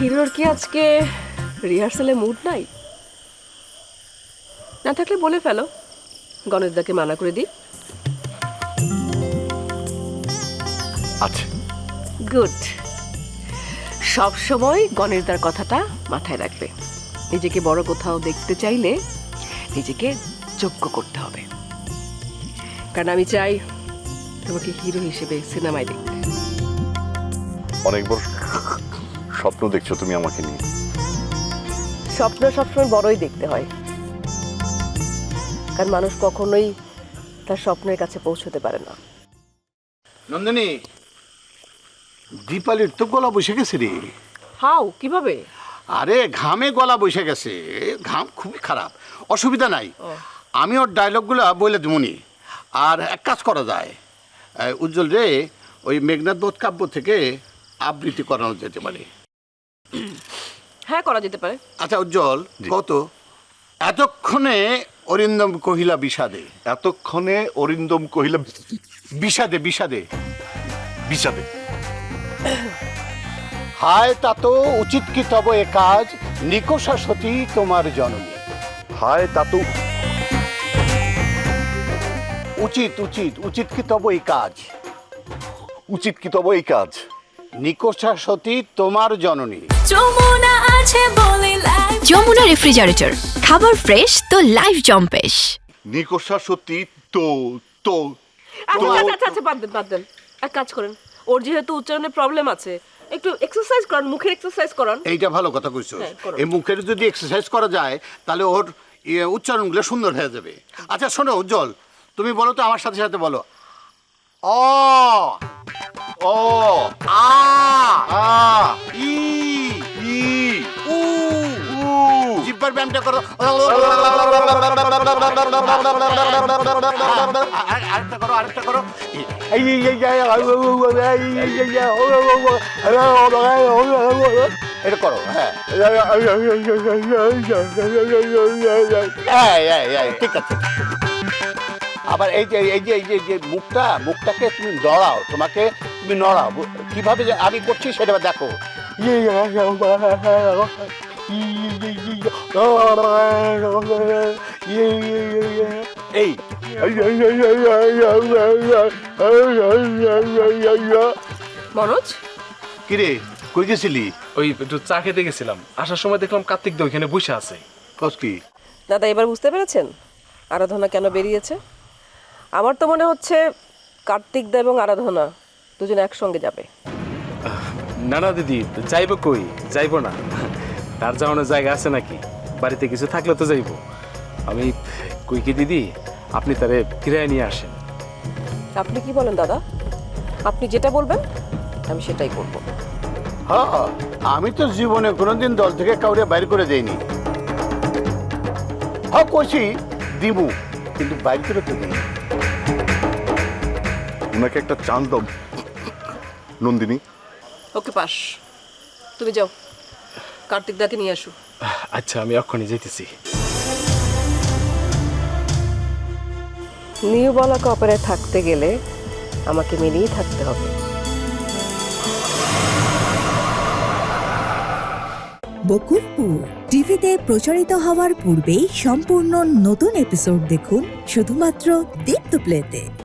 কারোর কি আজকে রিহার্সালে মুড নাই? না থাকলে বলে ফেলো। গণেশদাকে মানা করে দিই। আছে গুড। সব সময় গণেশদার কথাটা মাথায় রাখবে। নিজেকে বড় কোথাও দেখতে চাইলে নিজেকে যোগ্য করতে হবে। কারণ আমি চাই তোমাকে হিরো হিসেবে সিনেমায় দেখতে। অনেক বড় স্বপ্ন দেখছ তুমি আমাকে নিয়ে? স্বপ্ন সবসময় বড়ই দেখতে হয়। কারণ মানুষ কখনোই তার স্বপ্নের কাছে পৌঁছতে পারে না। নন্দিনী দীপালির তো গলা বসে গেছে রে। হাও কীভাবে? আরে ঘামে গলা বসে গেছে। ঘাম খুবই খারাপ। অসুবিধা নাই। আমি ওর ডায়লগগুলো বলে দেবনি আর এক কাজ করা যায়। উজ্জ্বল রে ওই মেঘনাথ বোধ কাব্য থেকে আবৃত্তি করানো যেতে পারে। হ্যাঁ করা যেতে পারে। আচ্ছা উজ্জ্বল কত? এতক্ষণে অরিন্দম কহিলা বিষাদে এতক্ষণে অরিন্দম কহিলা বিষাদে বিষাদে বিষাদে। হায় তা তো উচিত কি তব এ কাজ? নিকষা সতী তোমার জননী। হায় তা তো উচিত উচিত উচিত কি তব এই কাজ? উচিত কি তবে এই কাজ? নিকষা সতী তোমার জননী। যমুনা আছে বলে লাইফ যমুনা রেফ্রিজারেটর খাবার ফ্রেশ তো লাইফ জম্পেশ। নিকষা সতী তো তো আচ্ছা আচ্ছা আচ্ছা আচ্ছা বাদ দেন বাদ দেন। এক কাজ করেন ওর যেহেতু উচ্চারণে প্রবলেম আছে একটু এক্সারসাইজ করান মুখের এক্সারসাইজ করান। এইটা ভালো কথা কইছো। হ্যাঁ, করো। এই মুখের যদি এক্সারসাইজ করা যায় তাহলে ওর ইয়ে, উচ্চারণগুলো সুন্দর হয়ে যাবে। আচ্ছা শোনো উজ্জ্বল তুমি বলো তো আমার সাথে সাথে বলো। অ ও হ্যাঁ ঠিক আছে আবার এই যে এই যে এই যে যে মুখটা মুখটাকে তুমি নড়াও তোমাকে তুমি নড়াও কীভাবে আমি করছি সেটা দেখো এই মনোজ? কিরে কই গেছিলি? ওই একটু চা খেতে গেছিলাম। আসার সময় দেখলাম কার্তিক দা ওইখানে বসে আছে। কস কি? দাদা এবার বুঝতে পেরেছেন? আরাধনা কেন বেরিয়েছে? আমার তো মনে হচ্ছে কার্তিক দা এবং আরাধনা দুজন একসঙ্গে যাবে। না না দিদি যাইবো কই? যাইবো না। তার যাওয়ানোর জায়গা আছে নাকি? বাড়িতে কিছু থাকলে তো যাইবো। আমি কুইকি দিদি আপনি তারে ফিরায় নিয়ে আসেন। আপনি কি বলেন দাদা? আপনি যেটা বলবেন আমি সেটাই করব। হ্যাঁ আমি তো জীবনে কোনোদিন দল থেকে কাউরে বাইর করে দেইনি। হ্যাঁ কইছি দিমু কিন্তু বাইর করে তো দিই ওনাকে একটা চান্স দাও নন্দিনী। Okay pass. তুমি যাও। কার্তিক দাকে নিয়ে আসো। আচ্ছা আমি এক্ষুনি যেতেছি নিউ বলাকা অপেরায় থাকতে গেলে আমাকে মেনেই থাকতে হবে। বকুলপুর টিভিতে প্রচারিত হওয়ার পূর্বেই সম্পূর্ণ নতুন এপিসোড দেখুন শুধুমাত্র দীপ্ত প্লেতে।